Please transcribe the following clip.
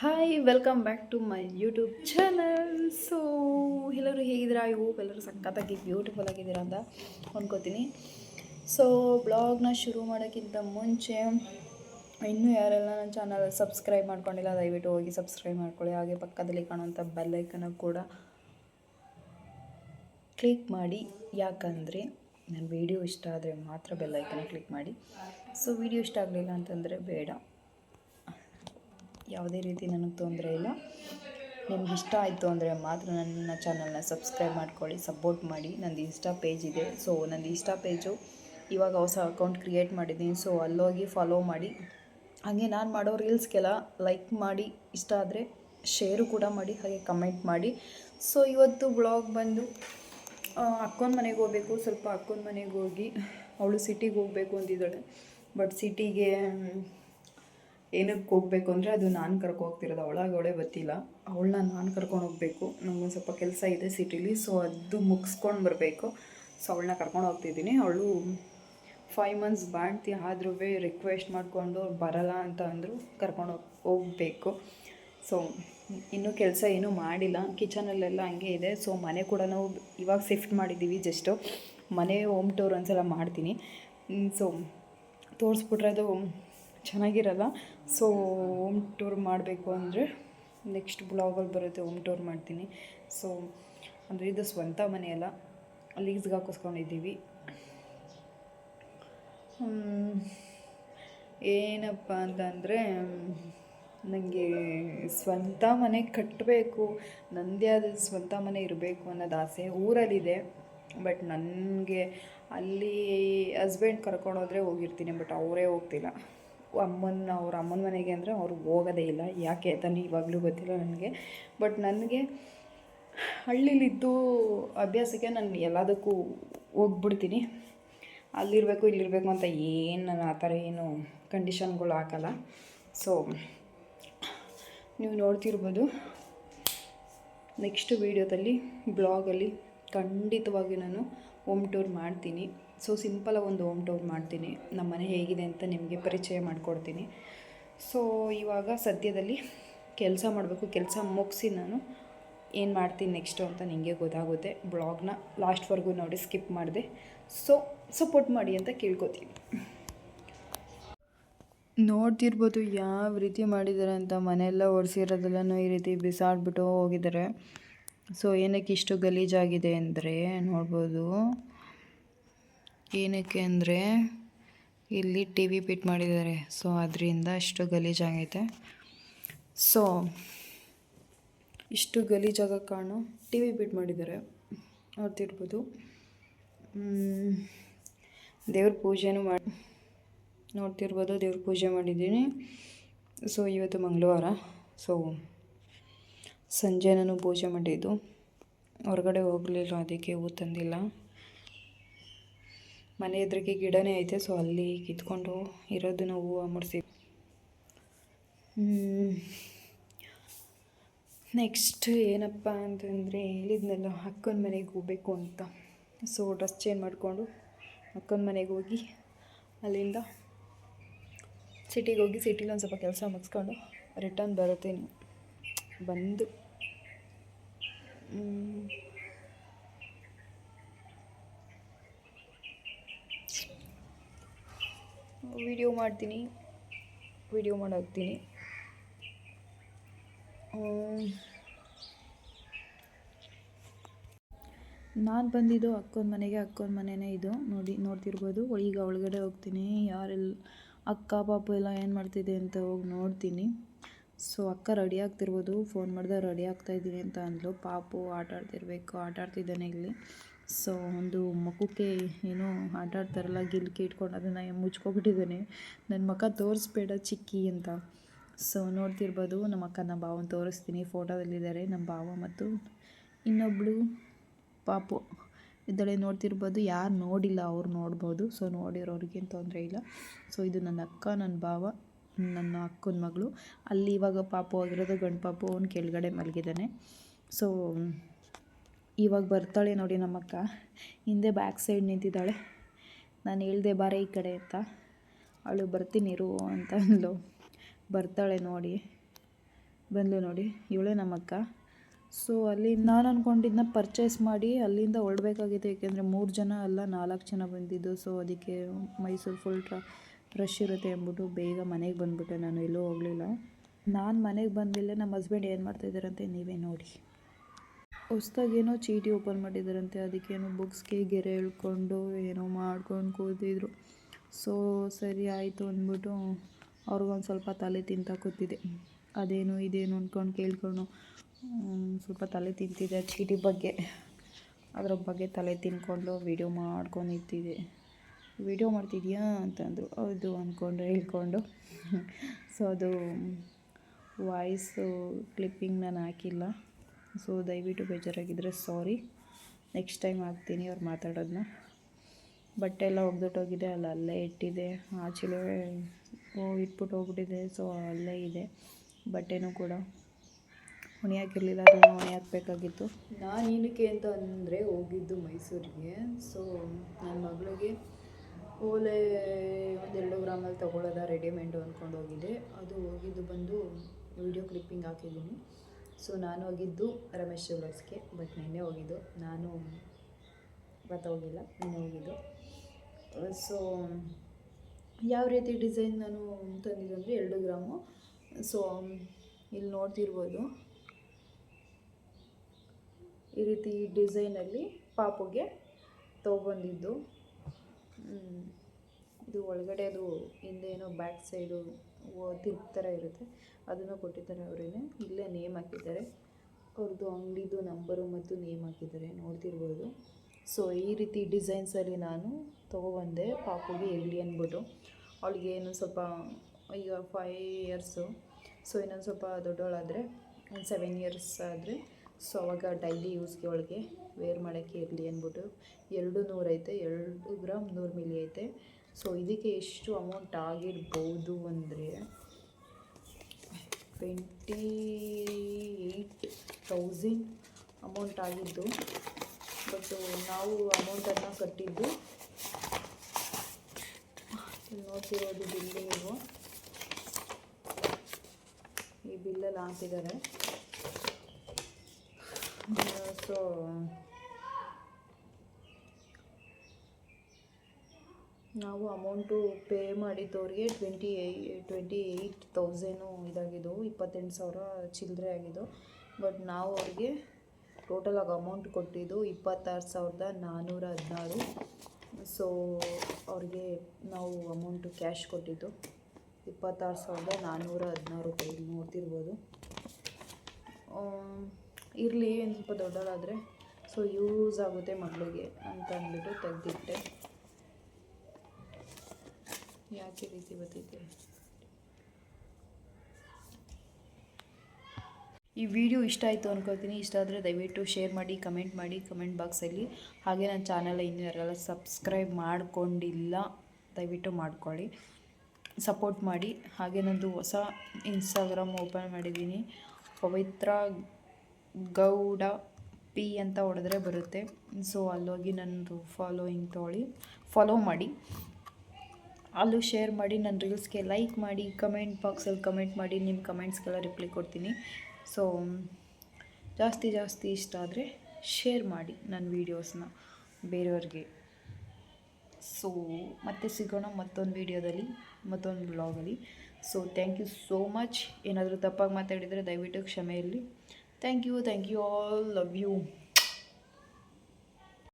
Hi welcome back to my YouTube channel so ಎಲ್ಲರೂ ಹೇಗಿದ್ದೀರಾ? ಇವು ಎಲ್ಲರೂ ಸಖತ್ತಾಗಿ ಬ್ಯೂಟಿಫುಲ್ ಆಗಿದ್ದೀರಾ ಅಂತ ಅಂದ್ಕೋತೀನಿ ಸೊ ಬ್ಲಾಗ್ನ ಶುರು ಮಾಡೋಕ್ಕಿಂತ ಮುಂಚೆ, ಇನ್ನೂ ಯಾರೆಲ್ಲ ನನ್ನ ಚಾನಲ್ ಸಬ್ಸ್ಕ್ರೈಬ್ ಮಾಡ್ಕೊಂಡಿಲ್ಲ, ದಯವಿಟ್ಟು ಹೋಗಿ ಸಬ್ಸ್ಕ್ರೈಬ್ ಮಾಡ್ಕೊಳ್ಳಿ. ಹಾಗೆ ಪಕ್ಕದಲ್ಲಿ ಕಾಣುವಂಥ ಬೆಲ್ಲೈಕನ ಕೂಡ ಕ್ಲಿಕ್ ಮಾಡಿ. ಯಾಕಂದರೆ ನನ್ನ ವೀಡಿಯೋ ಇಷ್ಟ ಆದರೆ ಮಾತ್ರ ಬೆಲ್ಲೈಕನ ಕ್ಲಿಕ್ ಮಾಡಿ. ಸೊ ವೀಡಿಯೋ ಇಷ್ಟ ಆಗಲಿಲ್ಲ ಅಂತಂದರೆ ಬೇಡ. ಯಾವುದೇ ರೀತಿ ನನಗೆ ತೊಂದರೆ ಇಲ್ಲ. ನಿಮ್ಗೆ ಇಷ್ಟ ಆಯಿತು ಅಂದರೆ ಮಾತ್ರ ನನ್ನ ಚಾನಲ್ನ ಸಬ್ಸ್ಕ್ರೈಬ್ ಮಾಡ್ಕೊಳ್ಳಿ, ಸಪೋರ್ಟ್ ಮಾಡಿ. ನಂದು ಇನ್ಸ್ಟಾ ಪೇಜ್ ಇದೆ. ಸೊ, ನಂದು ಇನ್ಸ್ಟಾ ಪೇಜು ಇವಾಗ ಹೊಸ ಅಕೌಂಟ್ ಕ್ರಿಯೇಟ್ ಮಾಡಿದ್ದೀನಿ. ಸೊ, ಅಲ್ಲೋಗಿ ಫಾಲೋ ಮಾಡಿ. ಹಾಗೆ ನಾನು ಮಾಡೋ ರೀಲ್ಸ್ಗೆಲ್ಲ ಲೈಕ್ ಮಾಡಿ. ಇಷ್ಟ ಆದರೆ ಶೇರು ಕೂಡ ಮಾಡಿ, ಹಾಗೆ ಕಮೆಂಟ್ ಮಾಡಿ. ಸೊ, ಇವತ್ತು ಬ್ಲಾಗ್ ಬಂದು ಅಕ್ಕನ ಮನೆಗೆ ಹೋಗಬೇಕು. ಸ್ವಲ್ಪ ಅಕ್ಕನ ಮನೆಗೆ ಹೋಗಿ. ಅವಳು ಸಿಟಿಗೆ ಹೋಗಬೇಕು ಅಂತಿದ್ದಾಳೆ ಬಟ್ ಸಿಟಿಗೆ ಏನಕ್ಕೆ ಹೋಗಬೇಕು ಅಂದರೆ ಅದು ನಾನು ಕರ್ಕೊ ಹೋಗ್ತಿರೋದು ಅವಳಾಗ ಅವಳೇ ಗೊತ್ತಿಲ್ಲ ಅವಳನ್ನ ನಾನು ಕರ್ಕೊಂಡು ಹೋಗಬೇಕು. ನನಗೊಂದು ಸ್ವಲ್ಪ ಕೆಲಸ ಇದೆ ಸಿಟಿಲಿ ಸೊ ಅದು ಮುಗಿಸ್ಕೊಂಡು ಬರಬೇಕು. ಸೊ ಅವಳನ್ನ ಕರ್ಕೊಂಡು ಹೋಗ್ತಿದ್ದೀನಿ. ಅವಳು ಫೈವ್ ಮಂತ್ಸ್ ಬಾಣ್ತಿ, ಆದ್ರೂ ರಿಕ್ವೆಸ್ಟ್ ಮಾಡಿಕೊಂಡು ಬರಲ್ಲ ಅಂತ ಅಂದರು ಕರ್ಕೊಂಡು ಹೋಗಿ, ಹೋಗಬೇಕು. ಸೊ ಇನ್ನೂ ಕೆಲಸ ಏನೂ ಮಾಡಿಲ್ಲ. ಕಿಚನಲ್ಲೆಲ್ಲ ಹಂಗೆ ಇದೆ. ಸೊ ಮನೆ ಕೂಡ ನಾವು ಇವಾಗ ಶಿಫ್ಟ್ ಮಾಡಿದ್ದೀವಿ ಜಸ್ಟು ಮನೆ ಹೋಮ್ ಟೂರ್ ಒಂದ್ಸಲ ಮಾಡ್ತೀನಿ. ಸೊ ತೋರಿಸ್ಬಿಟ್ರೆ ಅದು ಚೆನ್ನಾಗಿರಲ್ಲ. ಸೊ ಹೋಮ್ ಟೂರ್ ಮಾಡಬೇಕು ಅಂದರೆ ನೆಕ್ಸ್ಟ್ ಬ್ಲಾಗಲ್ಲಿ ಬರುತ್ತೆ ಹೋಮ್ ಟೂರ್ ಮಾಡ್ತೀನಿ. ಸೊ ಅಂದರೆ ಇದು ಸ್ವಂತ ಮನೆಯಲ್ಲ ಲೀಸ್ಗೆ ಹಾಕಿಸ್ಕೊಂಡಿದ್ದೀವಿ. ಏನಪ್ಪ ಅಂತಂದರೆ ನನಗೆ ಸ್ವಂತ ಮನೆ ಕಟ್ಟಬೇಕು ನನ್ನದೇ ಆದ ಸ್ವಂತ ಮನೆ ಇರಬೇಕು ಅನ್ನೋದು ಆಸೆ ಊರಲ್ಲಿದೆ. ಬಟ್ ನನಗೆ ಅಲ್ಲಿ ಹಸ್ಬೆಂಡ್ ಕರ್ಕೊಂಡೋದ್ರೆ ಹೋಗಿರ್ತೀನಿ ಬಟ್ ಅವರೇ ಹೋಗ್ತಿಲ್ಲ. ಅಮ್ಮನ ಅವ್ರ ಅಮ್ಮನ ಮನೆಗೆ ಅಂದರೆ ಅವ್ರು ಹೋಗೋದೇ ಇಲ್ಲ. ಯಾಕೆ ತಾನೇ ಇವಾಗಲೂ ಗೊತ್ತಿಲ್ಲ ನನಗೆ. ಬಟ್ ನನಗೆ ಹಳ್ಳಿಲಿದ್ದು ಅಭ್ಯಾಸಕ್ಕೆ ನಾನು ಎಲ್ಲದಕ್ಕೂ ಹೋಗ್ಬಿಡ್ತೀನಿ. ಅಲ್ಲಿರಬೇಕು, ಇಲ್ಲಿರಬೇಕು ಅಂತ ಏನು ನಾನು ಆ ಥರ ಏನು ಕಂಡೀಷನ್ಗಳು ಹಾಕಲ್ಲ. ಸೊ ನೀವು ನೋಡ್ತಿರ್ಬೋದು ನೆಕ್ಸ್ಟ್ ವೀಡಿಯೋದಲ್ಲಿ ಬ್ಲಾಗಲ್ಲಿ ಖಂಡಿತವಾಗಿ ನಾನು ಹೋಮ್ ಟೂರ್ ಮಾಡ್ತೀನಿ. ಸೊ ಸಿಂಪಲಾಗಿ ಒಂದು ಹೋಮ್ ಟೌನ್ ಮಾಡ್ತೀನಿ. ನಮ್ಮ ಮನೆ ಹೇಗಿದೆ ಅಂತ ನಿಮಗೆ ಪರಿಚಯ ಮಾಡಿಕೊಡ್ತೀನಿ. ಸೊ ಇವಾಗ ಸದ್ಯದಲ್ಲಿ ಕೆಲಸ ಮಾಡಬೇಕು, ಕೆಲಸ ಮುಗಿಸಿ ನಾನು ಏನು ಮಾಡ್ತೀನಿ ನೆಕ್ಸ್ಟು ಅಂತ ನಿಮಗೆ ಗೊತ್ತಾಗುತ್ತೆ. ಬ್ಲಾಗ್ನ ಲಾಸ್ಟ್ವರೆಗೂ ನೋಡಿ ಸ್ಕಿಪ್ ಮಾಡಿದೆ. ಸೊ ಸಪೋರ್ಟ್ ಮಾಡಿ ಅಂತ ಕೇಳ್ಕೊತೀನಿ. ನೋಡ್ತಿರ್ಬೋದು ಯಾವ ರೀತಿ ಮಾಡಿದ್ದಾರೆ ಅಂತ ಮನೆಯೆಲ್ಲ ಒರೆಸಿರೋದೆಲ್ಲನೂ ಈ ರೀತಿ ಬಿಸಾಡ್ಬಿಟ್ಟು ಹೋಗಿದ್ದಾರೆ. ಸೊ ಏನಕ್ಕೆ ಇಷ್ಟು ಗಲೀಜಾಗಿದೆ ಅಂದರೆ ನೋಡ್ಬೋದು ಏನಕ್ಕೆ ಅಂದರೆ ಇಲ್ಲಿ ಟಿ ವಿ ಪಿಟ್ ಮಾಡಿದ್ದಾರೆ. ಸೊ ಅದರಿಂದ ಅಷ್ಟು ಗಲೀಜಾಗೈತೆ ಸೊ ಇಷ್ಟು ಗಲೀಜಾಗ ಕಾರಣ ಟಿ ವಿ ಬಿಟ್ ಮಾಡಿದ್ದಾರೆ. ನೋಡ್ತಿರ್ಬೋದು ದೇವ್ರ ಪೂಜೆನೂ ಮಾಡಿ ನೋಡ್ತಿರ್ಬೋದು ದೇವ್ರ ಪೂಜೆ ಮಾಡಿದ್ದೀನಿ. ಸೊ ಇವತ್ತು ಮಂಗಳವಾರ. ಸೊ ಸಂಜೆ ನಾನು ಪೂಜೆ ಮಾಡಿದ್ದು. ಹೊರಗಡೆ ಹೋಗಲಿಲ್ಲ, ಅದಕ್ಕೆ ಹೂ ತಂದಿಲ್ಲ. ಮನೆ ಎದುರಿಗೆ ಗಿಡನೇ ಐತೆ ಸೊ ಅಲ್ಲಿ ಕಿತ್ಕೊಂಡು ಇರೋದನ್ನ ಹೂವು ಮುಡಿಸಿ ನೆಕ್ಸ್ಟ್ ಏನಪ್ಪ ಅಂತಂದರೆ ಹೇಳಿದ್ನಲ್ಲ, ಅಕ್ಕನ ಮನೆಗೆ ಹೋಗಬೇಕು ಅಂತ. ಸೊ ಡ್ರೆಸ್ ಚೇಂಜ್ ಮಾಡಿಕೊಂಡು ಅಕ್ಕನ ಮನೆಗೆ ಹೋಗಿ ಅಲ್ಲಿಂದ ಸಿಟಿಗೆ ಹೋಗಿ ಸಿಟಿಲಿ ಒಂದು ಸ್ವಲ್ಪ ಕೆಲಸ ಮುಗಿಸ್ಕೊಂಡು ರಿಟರ್ನ್ ಬರುತ್ತೀನಿ ಬಂದು. ವಿಡಿಯೋ ಮಾಡ್ತೀನಿ. ವಿಡಿಯೋ ಮಾಡೋಗ್ತೀನಿ ನಾನು ಬಂದಿದ್ದು ಅಕ್ಕನ ಮನೆಗೆ, ಅಕ್ಕನ ಮನೆಯೇ ಇದು. ನೋಡಿ, ನೋಡ್ತಿರ್ಬೋದು. ಈಗ ಒಳಗಡೆ ಹೋಗ್ತೀನಿ. ಯಾರೆಲ್ಲ ಅಕ್ಕ, ಪಾಪು ಎಲ್ಲ ಏನು ಮಾಡ್ತಿದೆ ಅಂತ ಹೋಗಿ ನೋಡ್ತೀನಿ. ಸೊ, ಅಕ್ಕ ರೆಡಿ ಆಗ್ತಿರ್ಬೋದು. ಫೋನ್ ಮಾಡಿದೆ ರೆಡಿ ಆಗ್ತಾಯಿದ್ದೀನಿ ಅಂತ ಅಂದಳು ಪಾಪು ಆಟ ಆಡ್ತಿರ್ಬೇಕು ಆಟ ಆಡ್ತಿದ್ದಾನೆ ಇಲ್ಲಿ. ಸೊ ಒಂದು ಮಗುಕ್ಕೆ ಏನೋ ಆಟ ಆಡ್ತಾರಲ್ಲ, ಗಿಲ್ಕಿ ಇಟ್ಕೊಂಡು ಅದನ್ನು ಮುಚ್ಕೊಬಿಟ್ಟಿದ್ದಾನೆ. ನನ್ನ ಮಕ್ಕ ತೋರಿಸ್ಬೇಡ ಚಿಕ್ಕಿ ಅಂತ. ಸೊ ನೋಡ್ತಿರ್ಬೋದು, ನಮ್ಮ ಅಕ್ಕನ ಭಾವನ ತೋರಿಸ್ತೀನಿ ಫೋಟೋದಲ್ಲಿದ್ದಾರೆ. ನಮ್ಮ ಭಾವ ಮತ್ತು ಇನ್ನೊಬ್ಬಳು ಪಾಪು. ಇದ್ದಳೆ ನೋಡ್ತಿರ್ಬೋದು, ಯಾರು ನೋಡಿಲ್ಲ ಅವ್ರು ನೋಡ್ಬೋದು. ಸೊ ನೋಡಿರೋರಿಗೇನು ತೊಂದರೆ ಇಲ್ಲ. ಸೊ ಇದು ನನ್ನ ಅಕ್ಕ, ನನ್ನ ಭಾವ, ನನ್ನ ಅಕ್ಕನ ಮಗಳು. ಅಲ್ಲಿ ಇವಾಗ ಪಾಪು ಆಗಿರೋದು ಗಂಡು ಪಾಪು, ಅವ್ನು ಕೆಳಗಡೆ ಮಲಗಿದ್ದಾನೆ. ಸೊ ಇವಾಗ ಬರ್ತಾಳೆ ನೋಡಿ ನಮ್ಮಕ್ಕ. ಹಿಂದೆ ಬ್ಯಾಕ್ ಸೈಡ್ ನಿಂತಿದ್ದಾಳೆ. ನಾನು ಹೇಳ್ದೆ, ಬಾರೆ ಈ ಕಡೆ ಅಂತ. ಅವಳು ಬರ್ತೀನಿ ಇರು, ಅಂತ ಅಂದ್ಲು. ಬರ್ತಾಳೆ ನೋಡಿ. ಬಂದಳು ನೋಡಿ. ಇವಳೇ ನಮ್ಮಕ್ಕ. ಸೊ ಅಲ್ಲಿ ನಾನು ಅಂದ್ಕೊಂಡಿದ್ದನ್ನ ಪರ್ಚೇಸ್ ಮಾಡಿ ಅಲ್ಲಿಂದ ಹೊರಡಬೇಕಾಗಿದೆ ಏಕೆಂದರೆ ಮೂರು ಜನ ಅಲ್ಲ, ನಾಲ್ಕು ಜನ ಬಂದಿದ್ದು. ಸೊ ಅದಕ್ಕೆ ಮೈಸೂರು ಫುಲ್ ಟ್ರ ರಶ್ ಇರುತ್ತೆ ಅಂದ್ಬಿಟ್ಟು ಬೇಗ ಮನೆಗೆ ಬಂದುಬಿಟ್ಟೆ ನಾನು. ಎಲ್ಲೂ ಹೋಗಲಿಲ್ಲ. ನಾನು ಮನೆಗೆ ಬಂದಿಲ್ಲ ನಮ್ಮ ಹಸ್ಬೆಂಡ್ ಏನು ಮಾಡ್ತಾಯಿದ್ದಾರಂತೆ ನೀವೇ ನೋಡಿ. ಹೊಸ್ದಾಗೇನೋ ಚೀಟಿ ಓಪನ್ ಮಾಡಿದ್ದಾರಂತೆ ಅದಕ್ಕೇನೋ ಬುಕ್ಸ್ಗೆ ಗೆರೆ ಎಳ್ಕೊಂಡು ಏನೋ ಮಾಡ್ಕೊಂಡು ಕೂತಿದ್ರು. ಸೊ ಸರಿ ಆಯಿತು ಅಂದ್ಬಿಟ್ಟು ಅವ್ರಿಗೊಂದು ಸ್ವಲ್ಪ ತಲೆ ತಿಂತ ಕೂತಿದೆ ಅದೇನು ಇದೇನು ಅಂದ್ಕೊಂಡು ಕೇಳ್ಕೊಂಡು ಸ್ವಲ್ಪ ತಲೆ ತಿಂತಿದೆ ಚೀಟಿ ಬಗ್ಗೆ. ಅದ್ರ ಬಗ್ಗೆ ತಲೆ ತಿನ್ಕೊಂಡು ವೀಡಿಯೋ ಮಾಡ್ಕೊಂಡು ನಿಂತಿದೆ ವೀಡಿಯೋ ಮಾಡ್ತಿದ್ಯಾ? ಅಂತಂದರು ಹೌದು ಅಂದ್ಕೊಂಡು ಹೇಳ್ಕೊಂಡು. ಸೊ ಅದು ವಾಯ್ಸು ಕ್ಲಿಪ್ಪಿಂಗ್ ನಾನು ಹಾಕಿಲ್ಲ. ಸೊ ದಯವಿಟ್ಟು ಬೇಜಾರಾಗಿದ್ದರೆ ಸಾರಿ. ನೆಕ್ಸ್ಟ್ ಟೈಮ್ ಆಗ್ತೀನಿ ಅವ್ರು ಮಾತಾಡೋದನ್ನ ಬಟ್ಟೆ ಎಲ್ಲ ಒಗ್ದೊಟ್ಟೋಗಿದೆ ಅಲ್ಲಿ ಅಲ್ಲೇ ಇಟ್ಟಿದೆ. ಆಚೆಲೇ, ಓ ಇಟ್ಬಿಟ್ಟು ಹೋಗ್ಬಿಟ್ಟಿದೆ, ಸೊ ಅಲ್ಲೇ ಇದೆ. ಬಟ್ಟೆನೂ ಕೂಡ. ಹೊಣೆ ಹಾಕಿರಲಿಲ್ಲ, ಅದನ್ನು ಹೊಣೆ ಹಾಕಬೇಕಾಗಿತ್ತು. ನಾನು ಏನಕ್ಕೆ ಅಂತ ಅಂದರೆ ಹೋಗಿದ್ದು ಮೈಸೂರಿಗೆ. ಸೊ ನನ್ನ ಮಗಳಿಗೆ ಓಲೆ ಒಂದೆರಡು ಗ್ರಾಮಲ್ಲಿ ತೊಗೊಳ್ಳೋದ ರೆಡಿಮೇಡು ಅಂದ್ಕೊಂಡು ಹೋಗಿದ್ದೆ ಅದು ಹೋಗಿದ್ದು ಬಂದು ವಿಡಿಯೋ ಕ್ಲಿಪ್ಪಿಂಗ್ ಹಾಕಿದ್ದೀನಿ. ಸೊ ನಾನು ಹೋಗಿದ್ದು ರಮೇಶ್ ಜ್ಯುವೆಲರ್ಸ್ಗೆ ಬಟ್ ನಿನ್ನೆ ಹೋಗಿದ್ದು. ನಾನು ಇವತ್ತು ಹೋಗಿಲ್ಲ, ನಿನ್ನೆ ಹೋಗಿದ್ದು. ಸೊ ಯಾವ ರೀತಿ ಡಿಸೈನ್ ನಾನು ತಂದಿದ್ದು ಅಂದರೆ ಎರಡು ಗ್ರಾಮು. ಸೊ ಇಲ್ಲಿ ನೋಡ್ತಿರ್ಬೋದು. ಈ ರೀತಿ ಡಿಸೈನಲ್ಲಿ ಪಾಪುಗೆ ತೊಗೊಬಂದಿದ್ದು. ಇದು ಒಳಗಡೆ ಅದು ಹಿಂದೆ ಏನೋ ಬ್ಯಾಕ್ ಸೈಡು ತಿರ್ಗ್ ಥರ ಇರುತ್ತೆ. ಅದನ್ನು ಕೊಟ್ಟಿದ್ದಾರೆ ಅವರೇನೆ. ಇಲ್ಲೇ ನೇಮ್ ಹಾಕಿದ್ದಾರೆ. ಅವ್ರದ್ದು ಅಂಗಡಿದು ನಂಬರು ಮತ್ತು ನೇಮ್ ಹಾಕಿದ್ದಾರೆ. ನೋಡ್ತಿರ್ಬೋದು. ಸೊ, ಈ ರೀತಿ ಡಿಸೈನ್ಸಲ್ಲಿ ನಾನು ತೊಗೊಬಂದೆ. ಪಾಪುಗೆ ಇರಲಿ ಅಂದ್ಬಿಟ್ಟು ಅವಳಿಗೆ ಏನು ಸ್ವಲ್ಪ, ಈಗ ಫೈವ್ ಇಯರ್ಸು ಸೊ, ಇನ್ನೊಂದು ಸ್ವಲ್ಪ ದೊಡ್ಡವಳಾದರೆ, ಒಂದು ಸೆವೆನ್ ಇಯರ್ಸ್ ಆದರೆ. ಸೊ, ಅವಾಗ ಡೈಲಿ ಯೂಸ್ಗೆ ಅವಳಿಗೆ ವೇರ್ ಮಾಡೋಕ್ಕೆ ಇರಲಿ ಅಂದ್ಬಿಟ್ಟು ಎರಡು ನೂರೈತೆ. ಎರಡು ಗ್ರಾಮ್ ನೂರು ಮಿಲಿ ಐತೆ. ಸೊ ಇದಕ್ಕೆ ಎಷ್ಟು ಅಮೌಂಟ್ ಆಗಿರ್ಬೋದು ಅಂದರೆ ಟ್ವೆಂಟಿ ಏಯ್ಟ್ ತೌಸಂಡ್ ಅಮೌಂಟ್ ಆಗಿದ್ದು. ಬಟ್ ನಾವು ಅಮೌಂಟನ್ನು ಕಟ್ಟಿದ್ದು ನೋಡ್ತಿರೋದು ಬಿಲ್ಲು ನೀವು. ಈ ಬಿಲ್ಲಲ್ಲಿ ಹಾಕಿದ್ದಾರೆ. ಸೊ ನಾವು amount pay ಮಾಡಿದ್ದವ್ರಿಗೆ twenty eight twenty eight thousand ಇದಾಗಿದ್ದವು ಇಪ್ಪತ್ತೆಂಟು ಸಾವಿರ ಚಿಲ್ಲರೆ ಆಗಿದ್ದು. ಬಟ್ ನಾವು ಅವ್ರಿಗೆ ಟೋಟಲಾಗಿ ಅಮೌಂಟ್ ಕೊಟ್ಟಿದ್ದು ಇಪ್ಪತ್ತಾರು ಸಾವಿರದ ನಾನ್ನೂರ ಹದಿನಾರು. ಸೊ, ಅವ್ರಿಗೆ ನಾವು ಅಮೌಂಟು ಕ್ಯಾಶ್ ಕೊಟ್ಟಿದ್ದು. ಇಪ್ಪತ್ತಾರು ಸಾವಿರದ ನಾನ್ನೂರ ಹದಿನಾರು ರೂಪಾಯಿ ನೋಡ್ತಿರ್ಬೋದು. ಇರಲಿ ಒಂದು ಸ್ವಲ್ಪ ದೊಡ್ಡದಾದರೆ. ಸೊ, ಯೂಸ್ ಆಗುತ್ತೆ ಮಗಳಿಗೆ ಅಂತ ಅಂದ್ಬಿಟ್ಟು ತೆಗೆದಿಟ್ಟೆ. ಯಾಕೆ ರೀತಿ ಬರ್ತೈತೆ ಈ ವಿಡಿಯೋ ಇಷ್ಟ ಆಯಿತು ಅನ್ಕೋತೀನಿ ಇಷ್ಟ ಆದರೆ ದಯವಿಟ್ಟು ಶೇರ್ ಮಾಡಿ, ಕಮೆಂಟ್ ಮಾಡಿ, ಕಮೆಂಟ್ ಬಾಕ್ಸಲ್ಲಿ ಹಾಗೆ ನನ್ನ ಚಾನಲ್ ಇನ್ನೂ ಯಾರೆಲ್ಲ ಸಬ್ಸ್ಕ್ರೈಬ್ ಮಾಡಿಕೊಂಡಿಲ್ಲ, ದಯವಿಟ್ಟು ಮಾಡ್ಕೊಳ್ಳಿ. ಸಪೋರ್ಟ್ ಮಾಡಿ. ಹಾಗೆ ನಂದು ಹೊಸ ಇನ್ಸ್ಟಾಗ್ರಾಮ್ ಓಪನ್ ಮಾಡಿದ್ದೀನಿ. ಪವಿತ್ರ ಗೌಡ ಪಿ ಅಂತ ಹೊಡೆದ್ರೆ ಬರುತ್ತೆ. ಸೊ ಅಲ್ಲೋಗಿ ನನ್ನದು ಫಾಲೋಯಿಂಗ್ ತೊಗೊಳ್ಳಿ ಫಾಲೋ ಮಾಡಿ. ಅಲ್ಲೂ ಶೇರ್ ಮಾಡಿ ನನ್ನ ರೀಲ್ಸ್ಗೆ ಲೈಕ್ ಮಾಡಿ ಕಮೆಂಟ್ ಬಾಕ್ಸಲ್ಲಿ ಕಮೆಂಟ್ ಮಾಡಿ ನಿಮ್ಮ ಕಮೆಂಟ್ಸ್ಗೆಲ್ಲ ರಿಪ್ಲೈ ಕೊಡ್ತೀನಿ. ಸೊ ಜಾಸ್ತಿ ಜಾಸ್ತಿ ಇಷ್ಟ ಆದರೆ ಶೇರ್ ಮಾಡಿ ನನ್ನ ವೀಡಿಯೋಸ್ನ ಬೇರೆಯವ್ರಿಗೆ. ಸೊ ಮತ್ತೆ ಸಿಗೋಣ ಮತ್ತೊಂದು ವೀಡಿಯೋದಲ್ಲಿ ಮತ್ತೊಂದು ಬ್ಲಾಗಲ್ಲಿ so thank you so much ಏನಾದರೂ ತಪ್ಪಾಗಿ ಮಾತಾಡಿದರೆ ದಯವಿಟ್ಟು ಕ್ಷಮೆಯಲ್ಲಿ. Thank you thank you all love you